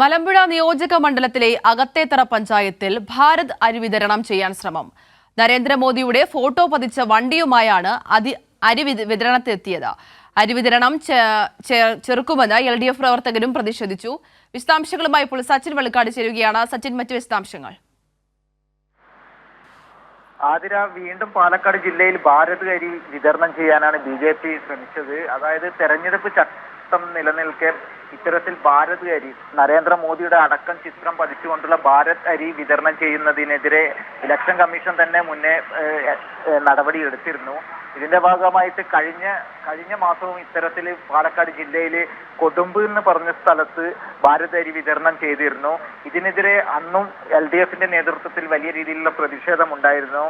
മലമ്പുഴ നിയോജക മണ്ഡലത്തിലെ അകത്തേത്തറ പഞ്ചായത്തിൽ ഭാരത് അരി വിതരണം ചെയ്യാൻ ശ്രമം. നരേന്ദ്രമോദിയുടെ ഫോട്ടോ പതിച്ച വണ്ടിയുമായാണ് അതി അരി വിതരണത്തിലെത്തിയത് അരി വിതരണം ചെറുക്കുമെന്ന് എൽ ഡി എഫ് പ്രവർത്തകരും പ്രതിഷേധിച്ചു. വിശദാംശങ്ങളുമായി ഇപ്പോൾ സച്ചിൻ വെളുക്കാട് ചേരുകയാണ്. സച്ചിൻ മറ്റ് വിശദാംശങ്ങൾ? ആതിര വീണ്ടും പാലക്കാട് ജില്ലയിൽ ഭാരത് അരി വിതരണം ചെയ്യാനാണ് ബി ജെ പി ശ്രമിച്ചത്. അതായത് തെരഞ്ഞെടുപ്പ് ചട്ടം നിലനിൽക്കെ ഇത്തരത്തിൽ ഭാരത് അരി നരേന്ദ്രമോദിയുടെ അടക്കം ചിത്രം പതിച്ചുകൊണ്ടുള്ള ഭാരത് അരി വിതരണം ചെയ്യുന്നതിനെതിരെ ഇലക്ഷൻ കമ്മീഷൻ തന്നെ മുന്നേ നടപടി എടുത്തിരുന്നു ഇതിന്റെ ഭാഗമായിട്ട് കഴിഞ്ഞ കഴിഞ്ഞ മാസവും ഇത്തരത്തിൽ പാലക്കാട് ജില്ലയിൽ കൊടുമ്പ് എന്ന് പറഞ്ഞ സ്ഥലത്ത് ഭാരതരി വിതരണം ചെയ്തിരുന്നു. ഇതിനെതിരെ അന്നും എൽ ഡി എഫിന്റെ നേതൃത്വത്തിൽ വലിയ രീതിയിലുള്ള പ്രതിഷേധം ഉണ്ടായിരുന്നു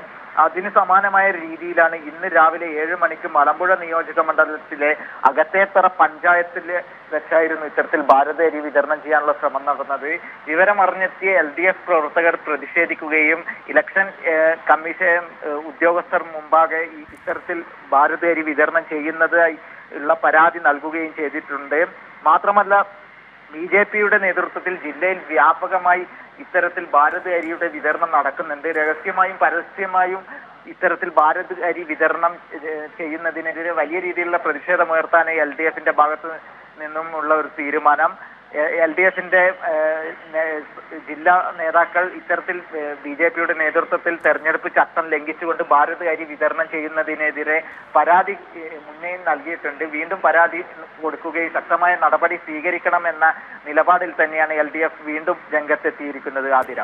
അതിന് സമാനമായ രീതിയിലാണ് ഇന്ന് രാവിലെ ഏഴ് മണിക്ക് മലമ്പുഴ നിയോജക മണ്ഡലത്തിലെ അകത്തേത്തറ പഞ്ചായത്തിൽ വെച്ചായിരുന്നു ഇത്തരത്തിൽ ഭാരതരി വിതരണം ചെയ്യാനുള്ള ശ്രമം നടന്നത്. വിവരമറിഞ്ഞെത്തിയ എൽ ഡി എഫ് പ്രവർത്തകർ പ്രതിഷേധിക്കുകയും ഇലക്ഷൻ കമ്മീഷൻ ഉദ്യോഗസ്ഥർ മുമ്പാകെ ഇത്തരത്തിൽ ഭാരത് ഭാരതേരി വിതരണം ചെയ്യുന്നതായി ഉള്ള പരാതി നൽകുകയും ചെയ്തിട്ടുണ്ട്. മാത്രമല്ല ബി ജെ പിയുടെ നേതൃത്വത്തിൽ ജില്ലയിൽ വ്യാപകമായി ഇത്തരത്തിൽ ഭാരത് അരിയുടെ വിതരണം നടക്കുന്നുണ്ട്. രഹസ്യമായും പരസ്യമായും ഇത്തരത്തിൽ ഭാരത് അരി വിതരണം ചെയ്യുന്നതിനെതിരെ വലിയ രീതിയിലുള്ള പ്രതിഷേധമുയർത്താനായി എൽ ഡി എഫിന്റെ ഭാഗത്ത് നിന്നും ഉള്ള ഒരു തീരുമാനം. എൽ ഡി എഫിന്റെ ജില്ലാ നേതാക്കൾ ഇത്തരത്തിൽ ബി ജെ പിയുടെ നേതൃത്വത്തിൽ തെരഞ്ഞെടുപ്പ് ചട്ടം ലംഘിച്ചുകൊണ്ട് ഭാരത് അരി വിതരണം ചെയ്യുന്നതിനെതിരെ പരാതി മുന്നേ നൽകിയിട്ടുണ്ട്. വീണ്ടും പരാതി കൊടുക്കുകയും ശക്തമായ നടപടി സ്വീകരിക്കണമെന്ന നിലപാടിൽ തന്നെയാണ് എൽ ഡി എഫ് വീണ്ടും രംഗത്തെത്തിയിരിക്കുന്നത്. ആതിര.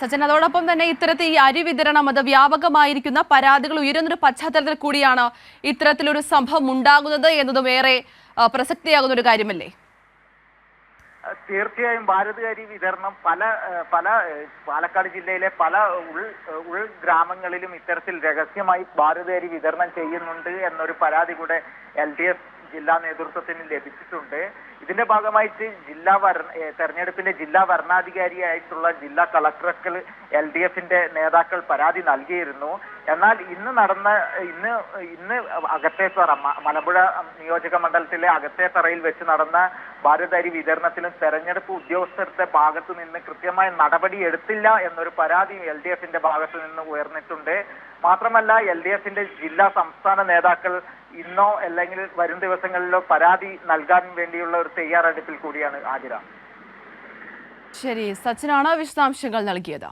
സച്ചിൻ അതോടൊപ്പം തന്നെ ഇത്തരത്തിൽ ഈ അരി വിതരണം അത് വ്യാപകമായിരിക്കുന്ന പരാതികൾ ഉയരുന്നൊരു പശ്ചാത്തലത്തിൽ കൂടിയാണ് ഇത്തരത്തിലൊരു സംഭവം ഉണ്ടാകുന്നത് എന്നതും ഏറെ പ്രസക്തിയാകുന്ന ഒരു കാര്യമല്ലേ? തീർച്ചയായും ഭാരതകാരി വിതരണം പല പല പാലക്കാട് ജില്ലയിലെ പല ഉൾ ഉൾ ഗ്രാമങ്ങളിലും ഇത്തരത്തിൽ രഹസ്യമായി ഭാരതകാരി വിതരണം ചെയ്യുന്നുണ്ട് എന്നൊരു പരാതി കൂടെ എൽ ഡി എഫ് ജില്ലാ നേതൃത്വത്തിന് ലഭിച്ചിട്ടുണ്ട്. ഇതിന്റെ ഭാഗമായിട്ട് ജില്ലാ ഏഹ്, തെരഞ്ഞെടുപ്പിന്റെ ജില്ലാ വരണാധികാരിയായിട്ടുള്ള ജില്ലാ കളക്ടർക്ക് എൽ ഡി എഫിന്റെ നേതാക്കൾ പരാതി നൽകിയിരുന്നു. എന്നാൽ ഇന്ന് നടന്ന ഇന്ന് ഇന്ന് അകത്തേത്തറ മലമ്പുഴ നിയോജക മണ്ഡലത്തിലെ അകത്തേത്തറയിൽ വെച്ച് നടന്ന ഭാരതരി വിതരണത്തിലും തെരഞ്ഞെടുപ്പ് ഉദ്യോഗസ്ഥരുടെ ഭാഗത്തു നിന്ന് കൃത്യമായ നടപടി എടുത്തില്ല എന്നൊരു പരാതി എൽ ഡി എഫിന്റെ ഭാഗത്തു നിന്ന് ഉയർന്നിട്ടുണ്ട്. മാത്രമല്ല എൽ ഡി എഫിന്റെ ജില്ലാ സംസ്ഥാന നേതാക്കൾ ഇന്നോ അല്ലെങ്കിൽ വരും ദിവസങ്ങളിലോ പരാതി നൽകാൻ വേണ്ടിയുള്ള ഒരു തയ്യാറെടുപ്പിൽ കൂടിയാണ് ആതിര ശരി സച്ചിനാണ് വിശദാംശങ്ങൾ നൽകിയത്.